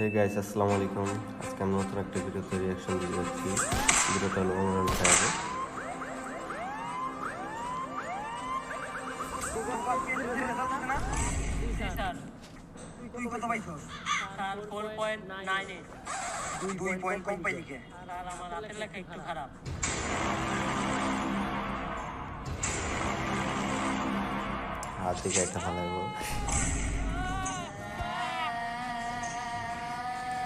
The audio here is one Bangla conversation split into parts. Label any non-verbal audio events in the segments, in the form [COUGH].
হে গাইস আসসালামু আলাইকুম আজকে আমি নতুন একটা ভিডিওতে রিয়াকশন দিয়ে যাচ্ছি। ভিডিওটা হলো অনুরান সাহেবের স্যার তুই কত পাইছস স্যার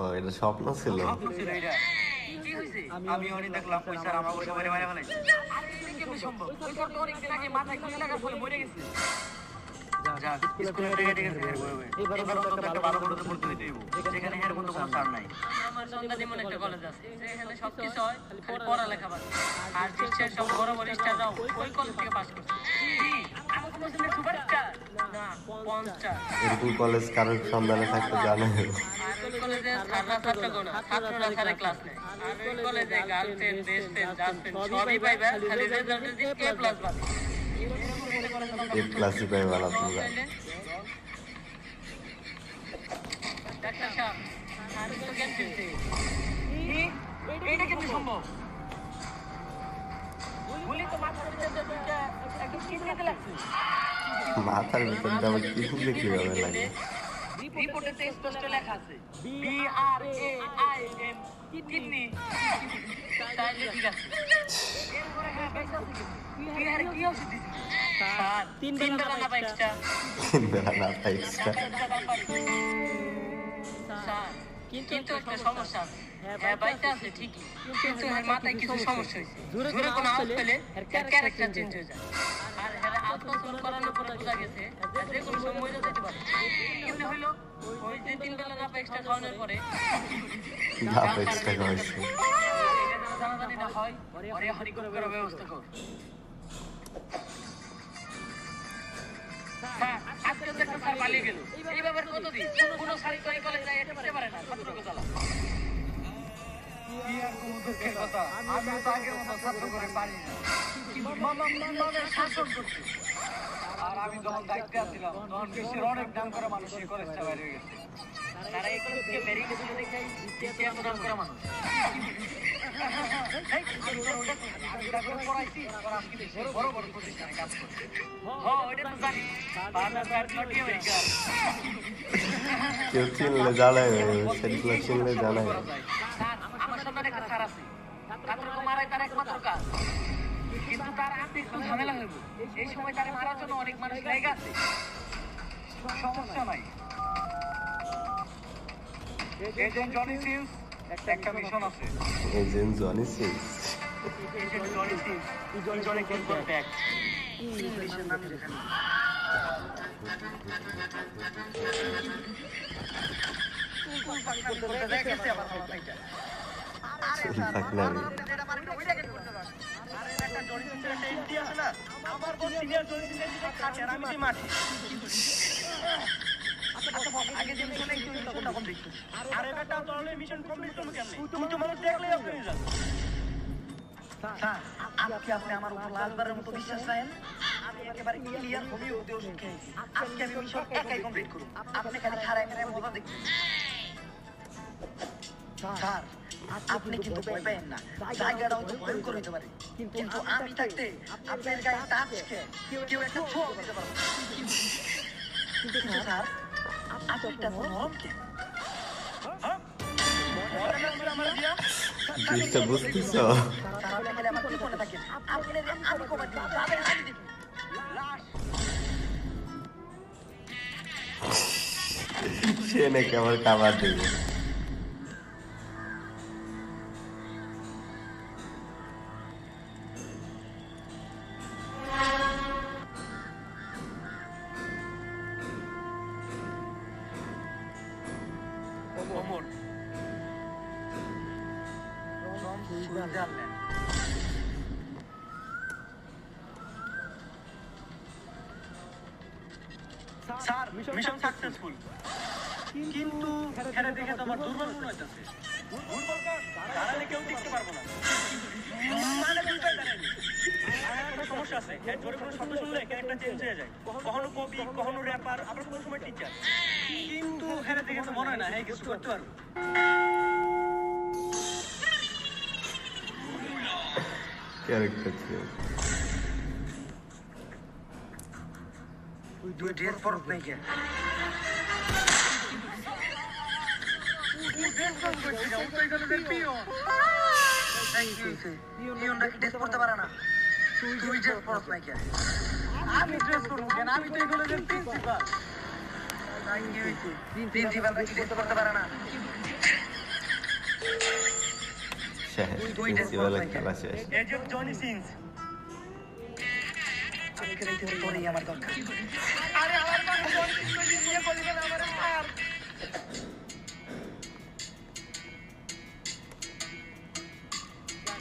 ও এটা স্বপ্ন ছিল। স্বপ্ন ছিল এটা। কি হয়েছে? আমি অনেক দেখলাম ওই স্যার আমার সবাই মারে ফেলাইছে। কেমন সম্ভব? ওই স্যার তো অনেকদিন আগে মাথায় খুলে লাগার ফলে মরে গেছে। যাক স্কুলে টেকে টেকে ফের করবে এবার তো একটা ভালো কলেজে ভর্তি হইতে হইব। যেখানে এর কোনো স্যার নাই। আমার সন্ধ্যা যেমন একটা কলেজ আছে সেখানে সব হয় খালি পড়ালেখা বাদ। আর বিশ্বের সব বড় বড় স্টাররাও ওই কলেজ থেকে পাস করছে। কি? আমি কোনো ছেলে সুপারস্টার? না পঞ্চার এরকম কলেজ কারোর সন্ধানে থাকতে জানে আর ওই কলেজে ছাত্ররা ছাত্ররা ছাড়া ক্লাস নেয়। আর ওই কলেজে গার্লফ্রেন্ড বেস্ট ফ্রেন্ড গার্লফ্রেন্ড সবই পাইবা খালি রেজাল্টে দিক এ প্লাস পাবে। এ ক্লাসে পাই ভালো তোমরা ডাক্তার সাহেব আর তো জ্ঞান ফিরছে? এইটা কেমন সম্ভব। গুলি তো মাথার ভিতরে একদম কিনকাতে লাগছে। মাথার কিনলে কীভাবে লাগে রিপোর্টে তো স্পষ্ট লেখা আছে। B R A I M kidney. তাইলে ঠিক আছে। এরপরে হ্যাঁ বেঁচে আছে কিন্তু। আর কি ওষুধ দিছিস? তিন বেলা না পাই তিন বেলা না পাই কিন্তু একটা সমস্যা। আছে। হ্যাঁ বাইতে আছে ঠিকই। কিন্তু এর মাথায় কিছু সমস্যা হয়েছে। দূরে কোনো আওয়াজ পেলে এর ক্যারেক্টার চেঞ্জ হয়ে যায়। আত্মসমর্পণ করানোর পরে বোঝা গেছে যে কোনো সময় মরে যেতে পারে কেমনে হইল ওই যে তিন বেলা না এক্সট্রা খাওয়ানোর পরে ধাপ এক্সট্রা জানাজানি না হয় ওরে হরি করে করার ব্যবস্থা কর আজকে তো স্যার পালিয়ে গেল। এইভাবে আর কতদিন? কোনো এই কলেজে পারে না, ছাত্রকে। কি আর কোনো দুঃখের কথা আমি তো আগের মতো ছাত্র করে পারি না মামা মামাকে শাসন করছে আর আমি যখন দায়িত্বে আছিলাম তখন বিশ্বের অনেক নাম করা মানুষ এই কলেজটা বাইরে হয়ে গেছে তারা এই কলেজ থেকে বেরিয়ে গেছিল দেখেই এত নাম করা মানুষ। এই, আমি তো ওটা করি। আমি তারপরে পড়াইছি, ওরা আজকে দেশে বড় বড় প্রতিষ্ঠানে কাজ করছে হ, ওইটা তো জানি। বাংলা স্যার নটি আমেরিকা। কেউ চিনলে জানাই সেগুলো চিনলে জানাই স্যার, একটা স্যার আছে। ছাত্রকে মারাই তার একমাত্র কাজ। কিন্তু তার হাতে একটু ঝামেলা হইব। এই সময় তারে মারার জন্য অনেক মানুষ লেগে আছে সমস্যা নাই এজেন্ট জনি সিলস একটা মিশন আছে agent Johnny six agent Johnny seals Johnny Johnny কেন কন্ট্যাক্ট ইংলিশের নাম যেখানে দেখেছি আমার মাথায় থাকলে আমি আজকে আপনি আমার উপর লালবারের মতো বিশ্বাস রাখেন আমি একেবারে ক্লিয়ার হবি ওষুধ আজকে আমি মিশন কমপ্লিট করব আপনি খালি খারায় খারায় মজা স্যার আপনি কিন্তু পেয়েন না। জায়গাটা ভয়ঙ্কর হইতে পারে। কিন্তু আমি থাকতে আপনার গায়ে টাচ কেউ একটা ছোঁয়া দিতে পারব কিন্তু স্যার নরম হ্যাঁ? জিনিসটা বুঝতেছ? খালি আমার কি সে নাকি আমার খাবার দেবে। জোরে কোনো শব্দ শুনলে ক্যারেক্টার চেঞ্জ হয়ে যায়। কখনো কবি কখনো র্যাপার আবার কোনো সময় টিচার কিন্তু এখানে দেখে তো মনে হয় না হ্যাঁ কিছু করতে পারব। ক্যারেক্টার চেঞ্জ তুই ড্রেস পরত নাই কে পিয়নরা কি ড্রেস পরতে পারে না? তুই ড্রেস পরত নাই আমি ড্রেস করব কেন আমি তো এগুলো প্রিন্সিপাল প্রিন্সিপালরা কি পরতে পারে না। এই আমার দরকার। আরে আমার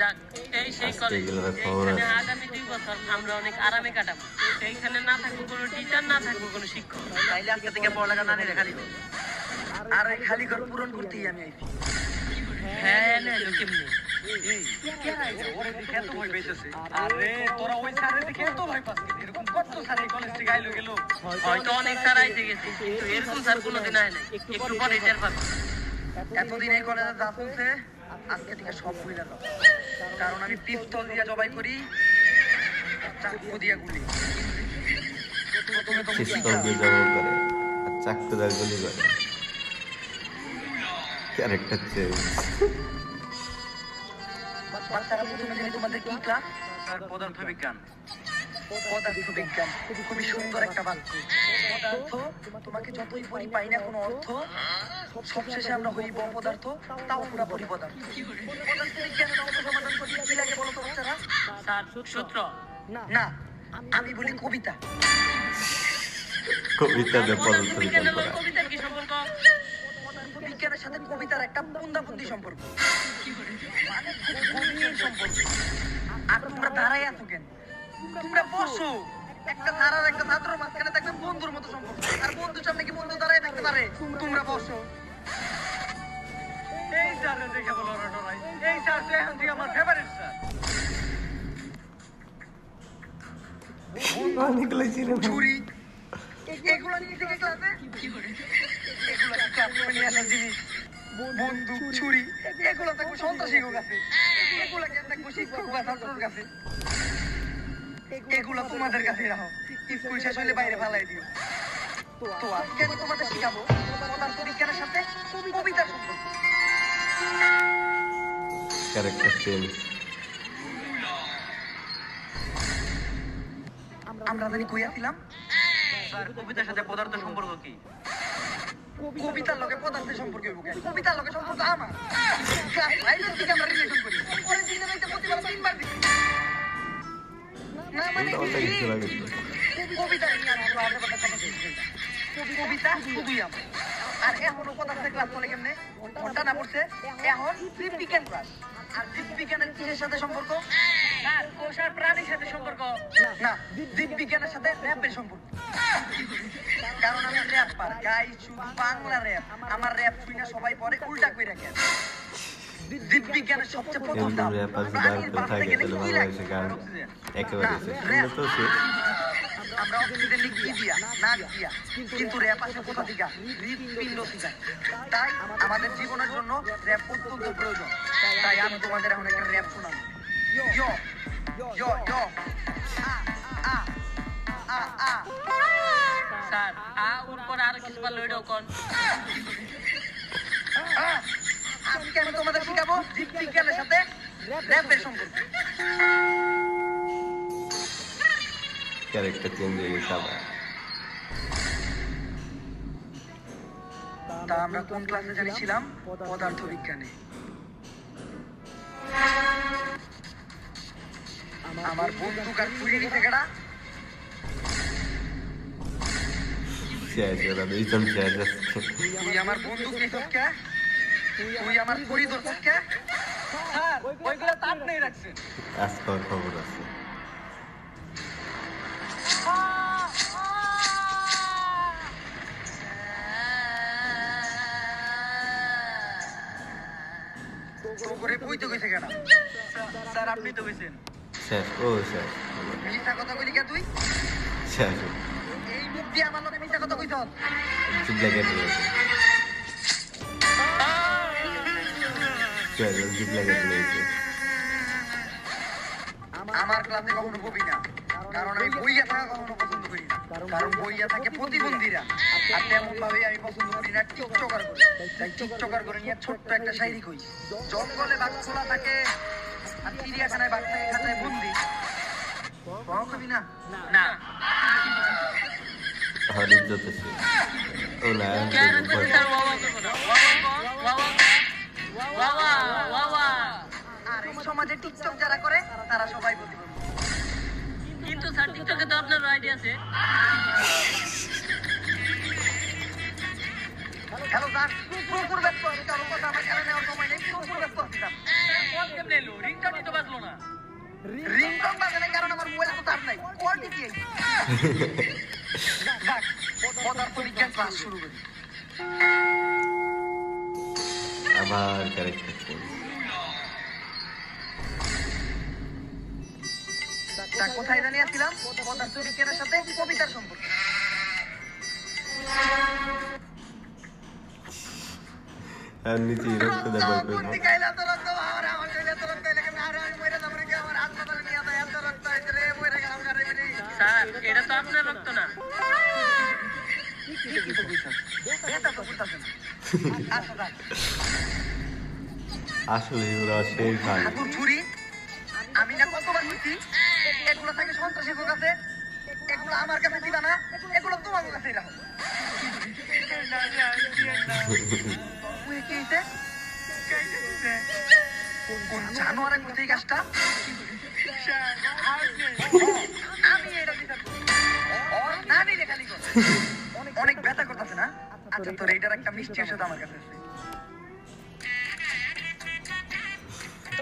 যাক এই সেই কলেজ এইখানে আগামী দুই বছর আমরা অনেক আরামে কাটাবো। এইখানে না থাকব কোনো টিচার না থাকব কোনো শিক্ষক। তাইলে আজকে থেকে পড়ালেখা না নিলে খালি আর এই খালি ঘর পূরণ করতেই আমি আইছি হ্যাঁ কেমনি আরে তোরা ওই স্যারের দিকে এত ভয় পাস এরকম কত স্যার এই কলেজ থেকে আইলো গেল? হয়তো অনেক স্যার আইতে গেছে কিন্তু এরকম স্যার কোনোদিন আয় নাই। একটু পরে টের এতদিন এই কলেজে যা চলছে আজকে থেকে সব বুঝে যাও কারণ আমি পিস্তল দিয়ে জবাই করি চাকু দিয়া গুলি। পিস্তল দিয়ে জবাই করে আর চাকু দিয়ে গুলি করে। ক্যারেক্টার চেঞ্জ বাচ্চারা প্রথমে তোমাদের কি ক্লাস স্যার পদার্থ বিজ্ঞান পদার্থ বিজ্ঞান খুবই সুন্দর একটা বাক্য। পদার্থ তোমাকে যতই পড়ি পাই না কোনো অর্থ সবশেষে আমরা হইব পদার্থ তাও পুরা পরি পদার্থ পদার্থ বিজ্ঞানের অঙ্ক সমাধান করতে কি লাগে বলো তো বাচ্চারা স্যার সূত্র। না আমি বলি কবিতা। পদার্থ বিজ্ঞান করা। লগে কবিতার কি সম্পর্ক? বিজ্ঞানের সাথে কবিতার একটা বুন্দাবুন্দি সম্পর্ক। মানে সম্পর্ক। আর তোমরা দাঁড়াই আছো কেন? তোমরা বসো। একটা ধারার একটা ছাত্র মাঝখানে থাকবে বন্ধুর মতো সম্পর্ক। আর বন্ধুর সামনে কি বন্ধু দাঁড়ায় থাকতে পারে? তোমরা বসো। এই স্যার দেখে বলো এই স্যার তো এখন থেকে আমার ফেভারিট স্যার অনেকগুলো ছিল ছুরি এগুলো নিয়ে থেকে ক্লাসে এগুলো নিয়ে আসার জিনিস? বন্দুক ছুরি এগুলো থাকব সন্ত্রাসীর কাছে এগুলো কেন থাকব শিক্ষক বা ছাত্রর কাছে? এগুলো তোমাদের কাছে রাখো। স্কুল শেষ হইলে বাইরে ফালাই দিও। তো আজকে আমি তোমাদের শিখাবো পদার্থ বিজ্ঞানের সাথে কবিতার সম্পর্ক ক্যারেক্টার চেঞ্জ আমরা জানি কইয়াছিলাম স্যার কবিতার সাথে পদার্থ সম্পর্ক কি? কবিতার লগে পদার্থের সম্পর্ক? কবিতার লগে সম্পর্ক আমার। রিলেশন করি। আর আর সম্পর্ক স্যার কোষার প্রাণীর সাথে সম্পর্ক না জীব বিজ্ঞানের সাথে র্যাপের সম্পর্ক কারণ আমি র্যাপার গাই শুধু বাংলা র্যাপ আমার র্যাপ শুই না, সবাই পরে উল্টা কইরা কেন জীব বিজ্ঞানের সবচেয়ে প্রথম ধাপ প্রাণীর বাঁচতে গেলে কি লাগে? বাংলাদেশে গান? অক্সিজেন। একেবারে না, তো সে আমরা অক্সিজেন লিখি দিয়া? নাক দিয়া? কিন্তু র্যাপ আসে কোথা থেকে? হৃদপিণ্ড থেকে। তাই আমাদের জীবনের জন্য র্যাপ অত্যন্ত প্রয়োজন। তাই আমি তোমাদের এখন একটা র্যাপ শোনাবো। ইয়ো ইয়ো ইয়ো আ আ আ আ স্যার আ আরও কিছু পারল এটাও কোন আ। আজকে আমি তোমাদের শিখাবো জীব বিজ্ঞানের সাথে র্যাপের সম্পর্ক। ক্যারেক্টার চেঞ্জ হয়ে গেছে আবার। তা আমরা কোন ক্লাসে জানিছিলাম পদার্থ বিজ্ঞানে। আমার বন্দুক আর ছুরি নিতে গেড়া তুই আমার নিছস কে? তুই আমার করিডোর পক্ষে স্যার রাখছেন আজকাল খবর আছে। স্যার আপনি তো কইছেন শেষ ও শেষ মিথ্যা কথা কইলি কে তুই? শেষ এই মুখ দিয়ে আমার লোকে মিথ্যা কথা কইছ? জিবলা কেটে গেছে শেষ জিবলা কেটে আমার ক্লাসে কখনো ববি না। কারণ আমি বইয়া থাকা কখনো পছন্দ করি না। কারণ বইয়া থাকে প্রতিবন্ধীরা। আর তেমন ভাবে আমি পছন্দ করি না টিকটকার করে। তাই টিকটকার করে নিয়ে ছোট্ট একটা শায়রি কই জঙ্গলে বাঘ খোলা থাকে আর চিড়িয়াখানায় বাঘ থাকে খাঁচায় বন্দি। কবি না? না। আছে ও না বাবা। বাবা বাবা বাবা বাবা আর এই সমাজে টিকটক যারা করে তারা সবাই প্রতিবন্ধী কিন্তু স্যার টিকটকে তো আপনার আইডিয়া আছে। হ্যালো স্যার প্রচুর ব্যস্ত আমি কারও কথা আমার কারণে নেওয়ার সময় নেই। প্রচুর ব্যস্ত আছি স্যার ফোন এলো রিংটনই তো বাজলো না রিংটন বাজানোর কারণে আমার মোবাইল তো তার নাই। কোয়ালিটি কি পদার্থ বিজ্ঞান ক্লাস শুরু করি। আবার ক্যারেক্টার চেঞ্জ কোথায় জানি আসছিলাম? পদার্থ সাথে কবিতার সম্পর্ক। আর নিচে রক্ত দেখো। কুন্তি খাইলে তো রক্ত আর আমার শরীরে তো রক্ত এলাকা আর আমি মরে যাব রে আমার হাসপাতালে নিয়ে যায় এত রক্ত হয়েছে রে মরে গেলাম রে রে স্যার এটা তো আপনার রক্ত না। আসলে ওরা সেই ঠাকুর ছুরি আমি না কতবার নিচ্ছি এগুলো থাকে সন্ত্রাসীর কাছে এগুলো আমার কাছে দিবা না, এগুলো তোমার কাছে। অনেক ব্যথা করতেছে না? আচ্ছা তোর এইটার একটা মিষ্টি ওষুধ আমার কাছে আছে।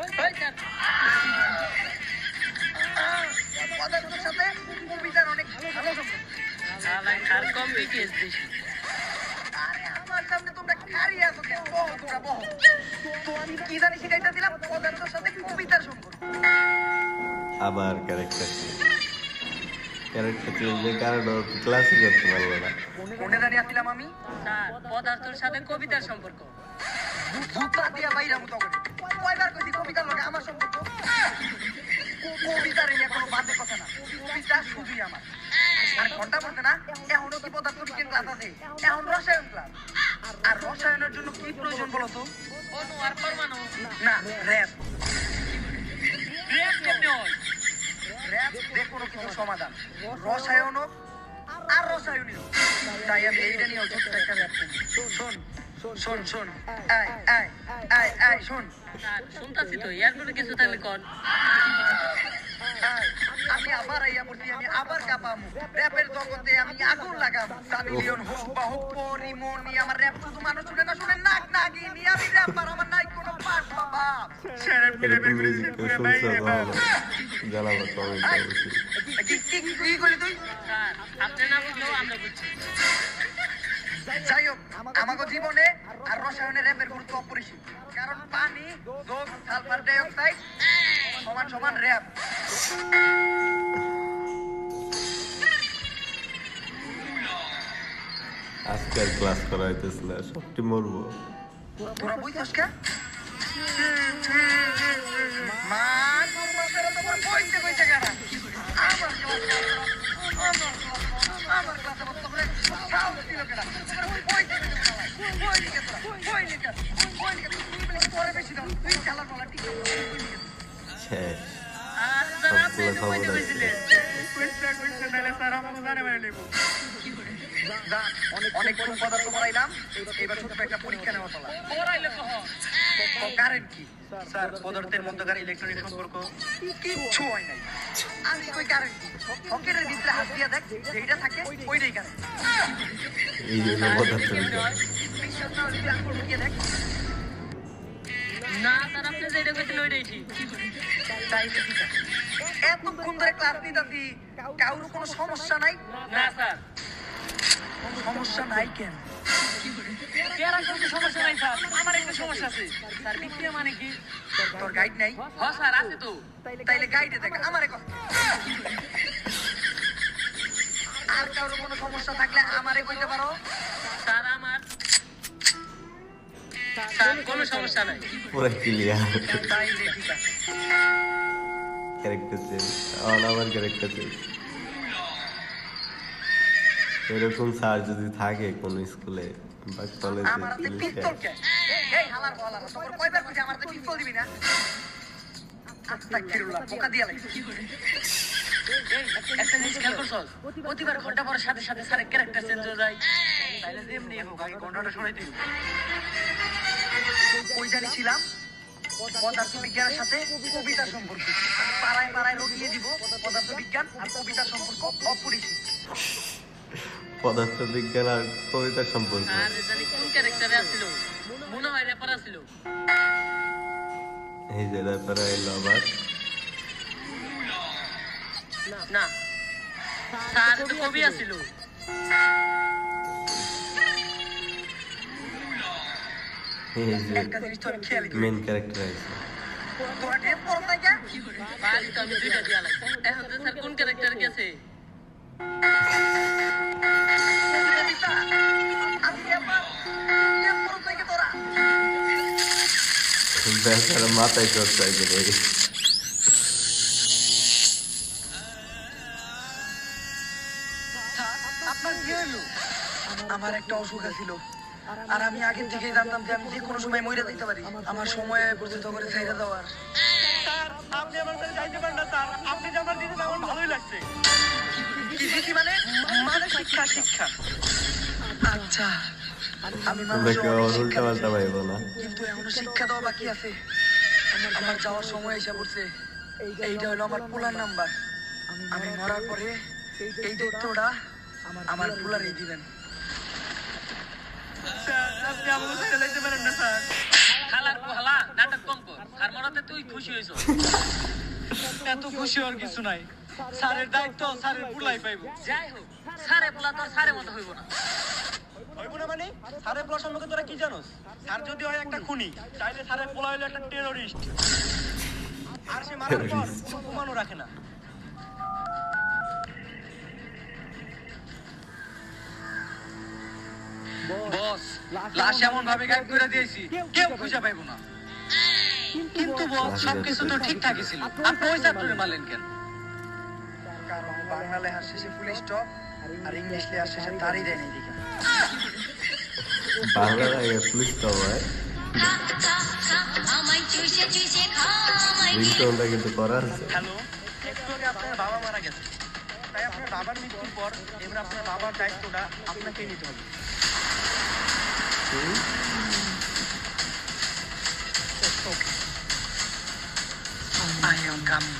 ওই স্যার পদার্থের সাথে কবিতার অনেক ভালো আর কম বিটিএস বেশি আরে আমার সামনে তোমরা খারি আছো কেন? বহ তোমরা বহ তো আমি কি জানি শিখাইতে দিলাম? পদার্থের সাথে কবিতার সম্পর্ক। আবার ক্যারেক্টার চেঞ্জ ক্যারেক্টার চেঞ্জের কারণে ক্লাসই করতে পারল না। কোনে জানি আসছিলাম আমি? স্যার পদার্থের সাথে কবিতার সম্পর্ক। দুধ দিয়া বাইরা মতো করে। কয়বার কইছি কবিতার লগে আমার সম্পর্ক? কবিতার এই কোনো বাদে কথা না। কবিতা শুধুই আমার। আর ঘণ্টা বলতে না এখনও কি পদার্থ বিজ্ঞান ক্লাস আছে? এখন রসায়ন ক্লাস আর রসায়নের জন্য কি প্রয়োজন বলো তো? অনু আর পরমাণু। না র্যাপ রেপ কেমনে হয়? র্যাপ যে কোনো কিছু সমাধান। রসায়ন হোক আর রসায়নই হোক তাই আমি এইটা নিয়ে ছোট্ট একটা শোন শোন শোন আয় আয় আয় আয় শোন। শুনতাছি তো কিছু তাহলে কর আমি আবার আইয়া পড়ছি আমি আবার কাঁপামু। র্যাপের জগতে আমি আগুন লাগাম। হোক বা হোক আমার র্যাপ শুধু মানুষ শুনে না শুনে নাক নাগিনি। আমি র্যাপার আমার নাই কোনো বাবা। অবশ্যই। যাই হোক আমাকে জীবনে আর রসায়নের র্যাপের গুরুত্ব অপরিসীম কারণ পানি যোগ সালফার ডাই অক্সাইড সমান সমান র্যাপ আজকে আর ক্লাস করা হইতেছে না সবটি মরবো তোরা বুঝছস কে? মা, তোর বাপেরা তোমার বইতে বইতে কইছে [LAUGHS] আর স্যার আপনি খবর। কইছিলেন কইছে কইছে নালে স্যার আমাকে জানে মানে নেব। অনেক কোন পদার্থ পড়াইলাম। এবার ছোট একটা পরীক্ষা নেওয়া চলা। কারেন্ট কি স্যার পদার্থের মধ্যকার ইলেকট্রনিক সম্পর্ক কিচ্ছু হয় নাই। আমি কই কারেন্ট কি? ভিতরে হাত দিয়া দেখ যেটা থাকে ওইটাই কারেন্ট এই পদার্থ তুই দেখ না স্যার আপনি যেটা কইছেন ওইটাই ঠিক। তাইলে ঠিক এতক্ষণ ধরে ক্লাস নিতাছি কারোর কোনো সমস্যা নাই? না স্যার। সমস্যা নাই কেন? কেরা কোনো সমস্যা নাই স্যার। আমার একটা সমস্যা আছে। স্যার বিক্রিয়া মানে কি? তোর গাইড নাই? হ স্যার আছে তো। তাইলে গাইডে দেখ আমারে আর কারোর কোনো সমস্যা থাকলে আমারে কইতে পারো? স্যার আমার স্যার কোনো সমস্যা নাই। পুরো ক্লিয়ার তাইলে ঠিক আছে। ক্যারেক্টার চেঞ্জ আমার আমার ক্যারেক্টার চেঞ্জ এরকম স্যার যদি থাকে কোন স্কুলে বা কলেজে প্রতিবার ঘণ্টা সাথে সাথে স্যারের ক্যারেক্টার চেঞ্জ হয়ে যায়। তাইলে যেমনি হোক আগে ঘন্টাটা শোনাই দিই ওই জানি ছিলাম পদার্থ সাথে কবিতা সম্পর্ক পাড়ায় পাড়ায় দিব পদার্থ বিজ্ঞান আর কবিতা সম্পর্ক অপরিচিত। পদার্থ বিজ্ঞান আর কবিতার সম্পর্ক। হয় রেপার এই যে ব্যাপারে এলো আবার না স্যার তো কবি করি মেন ক্যারেক্টার আছে। বেচারা মাথায় চর্চা করে আপনার আমার একটা অসুখ ছিল আর আমি আগে থেকেই জানতাম যে আমি যে কোনো সময় মরে যেতে পারি। আমার সময় পর্যন্ত করে ছেড়ে দেওয়ার। আপনি আমার সাথে যাইতে পারেন না স্যার। আপনি যে আমার দিদি আমার ভালোই লাগছে। কি মানে? মানে শিক্ষা শিক্ষা। আচ্ছা। তোমরা কেউ অনেক আবার শিক্ষা উল্টা পাল্টা পাইবো না। কিন্তু এখনও শিক্ষা দেওয়া বাকি আছে। আমার যাওয়ার সময় এসে পড়ছে। এইটা হলো আমার পোলার নাম্বার আমি মরার পরে এই দায়িত্বটা আমার পোলারই দিবেন আপনি আমাকে ছেড়ে যাইতে পারেন না স্যার খালার হালা নাটক কম কর। আর মরাতে তুই খুশি হইছ [LAUGHS] এত খুশি হওয়ার কিছু নাই। স্যারের দায়িত্ব স্যারের পুলাই পাইব। যাই হোক। সারে পোলা তো আর সারে মতো হইব না। হইব না মানে? স্যারের পোলা সম্পর্কে তোরা কি জানোস? স্যার যদি হয় একটা খুনি তাইলে স্যারের পোলা হইল একটা টেরোরিস্ট আর সে মারার পর প্রমাণও রাখে না। বস লাশ এমন ভাবে গায়েব করে দিয়েছি কেউ খুঁজে পাইবো না। কিন্তু বস সবকিছু তো ঠিকঠাকই ছিল। আপনি ওই ছাত্ররে মারলেন কেন? কারণ বাংলা লেখার শেষে ফুল স্টপ আর ইংলিশ লেখার শেষে তারই দেয় নাই দিকে বাংলা লাগে পুলিশ তো আমায় চুষে চুষে খাওয়াই রিংটোনটা কিন্তু করা আছে। হ্যালো একটু আগে আপনার বাবা মারা গেছে। তাই আপনার বাবার মৃত্যুর পর এবার আপনার বাবার দায়িত্বটা আপনাকে নিতে হবে। কামিং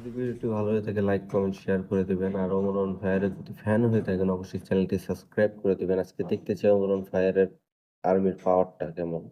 যদি ভিডিওটি ভালো হয়ে থাকে লাইক কমেন্ট শেয়ার করে দেবেন। আর অমরন ফায়ারের যদি ফ্যান হয়ে থাকেন, অবশ্যই চ্যানেলটি সাবস্ক্রাইব করে দেবেন। আজকে দেখতে চাই অমরন ফায়ারের আর্মির পাওয়ারটা কেমন।